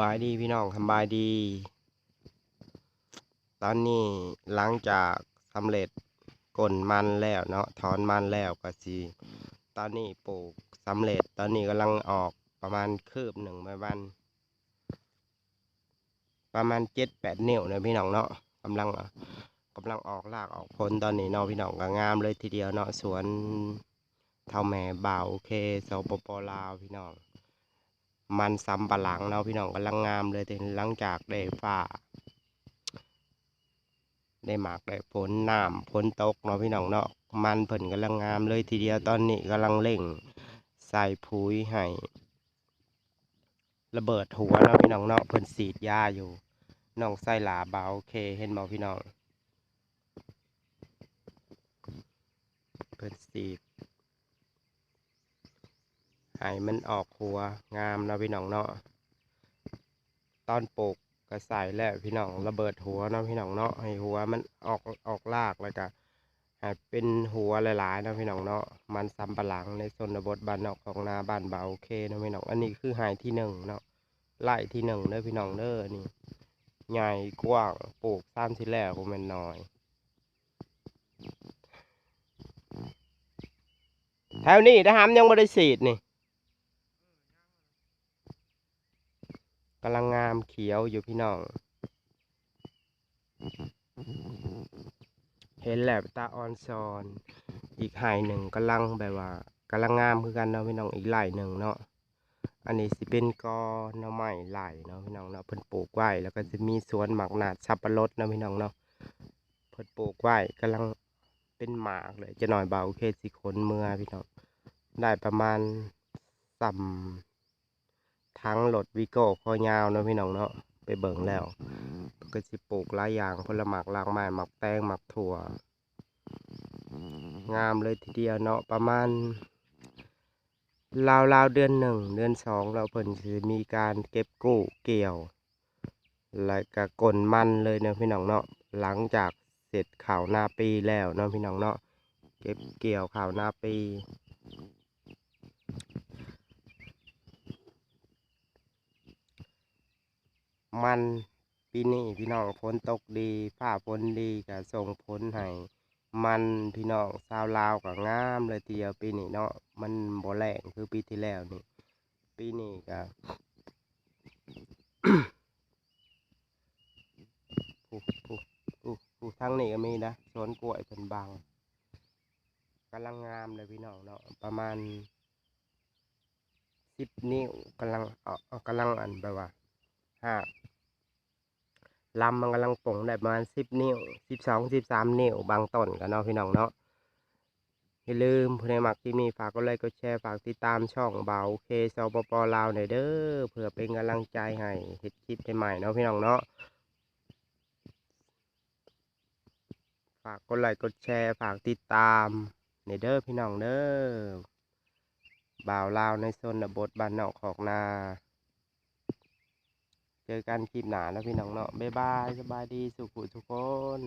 บายดีพี่น้องสำบายดี ตอนนี้หลังจากสำเร็จกลนมันแล้วเนาะถอนมันแล้วก็สิตอนนี้ปลูกสำเร็จ ตอนนี้กำลังออกประมาณคืบหนึ่งประมาณประมาณเจ็ดแปดนิ้วนะพี่น้องเนาะกำลังกำลังออกรากออกผลตอนนี้เนาะพี่น้องก็งามเลยทีเดียวเนาะสวนเท่าแม่บ่าวโอเคสปปลาวพี่น้อง มันสำปะหลังเนาะพี่น้องกำลังงามเลยแต่หลังจากได้ฟ้าได้หมากได้ฝนน้ำฝนตกเนาะพี่น้องเนาะมันเพิ่นกำลังงามเลยทีเดียวตอนนี้กำลังเร่งใส่ปุ๋ยให้ระเบิดหัวเนาะพี่น้องเนาะเพิ่นสีดยาอยู่น้องไส้หลาเบาเคเห็นบ่พี่น้องเพิ่นสีด ให้มันออกหัวงามเนาะพี่น้องเนาะตอนปลูกก็ใส่แล้วพี่น้องระเบิดหัวเนาะพี่น้องเนาะให้หัวมันออกออกลากแล้วก็ให้เป็นหัวหลายๆเนาะพี่น้องเนาะมันสำปะหลังในชนบทบ้านนอกของนาบ้านเบาโอเคเนาะพี่น้องอันนี้คือหายที่หนึ่งเนาะไล่ที่หนึ่งเด้อพี่น้องเด้อนี่ใหญ่กว้างปลูกสร้างที่แรกผมเป็นน้อยแถวนี้นะฮะยังไม่ได้สีดนี่ กำลังงามเขียวอยู่พี่น้อง เห็นแหละตาออนซอน อีกไห่หนึ่งกำลังแบบว่ากำลังงามคือกันเนาะพี่น้องอีกไห่หนึ่งเนาะอันนี้สิเป็นกอหน่อไม้ไห่เนาะพี่น้องเนาะเพิ่นปลูกไว้แล้วก็จะมีสวนหมากนาดสับปะรดเนาะพี่น้องเนาะเพิ่นปลูกไว้กำลังเป็นหมากเลยจะหน่อยเบาเคสิขนเมื่อพี่น้องได้ประมาณสัม ทั้งรถวิโก้คอยาวเนาะพี่น้องเนาะไปเบิ่งแล้ว ก็สิปลูกหลายอย่างผลหมากลางไม้หมักแตงหมักถั่ว งามเลยทีเดียวเนาะประมาณราวราวๆเดือนหนึ่งเดือนสองเราเพิ่นสิมีการเก็บกู้เกี่ยวแล้วก็กลนมันเลยเนาะพี่น้องเนาะหลังจากเสร็จข่าวนาปีแล้วเนาะพี่น้องเนาะเก็บเกี่ยวข่าวนาปี มันปีนี้พี่น้องฝนตกดีฟ้าฝนดีก็ส่งผลให้มันพี่น้องชาวลาวก็งามเลยทีเดียวปีนี้เนาะมันบ่แรงคือปีที่แล้วนี่ปีนี้ก็ผู้ผู้ผู้ผู้ทางนี้ก็มีนะสวนกล้วยเพิ่นบางกำลังงามเลยพี่น้องเนาะประมาณสิบนิ้วกำลังเออกำลังอันแบบว่า ห้าลำมันกำลังป่งได้ประมาณสิบนิ้วสิบสองสิบสามนิ้วบางต้นกันเนาะพี่น้องเนาะอย่าลืมผู้ใดมักที่มีฝากก็ไลค์ก็แชร์ฝากติดตามช่องเบาเคสปปลาวหน่อยเด้อเพื่อเป็นกำลังใจให้เฮ็ดคลิปใหม่ๆเนาะพี่น้องเนาะฝากกดไลค์กดแชร์ฝากติดตามในเด้อพี่น้องเด้อบ่าวลาวในโซนบทบ้านนอกของนา จอกันคลิปหนาแล้วพี่น้องเนาะบ๊ายบายสบายดีสุขุทุกคน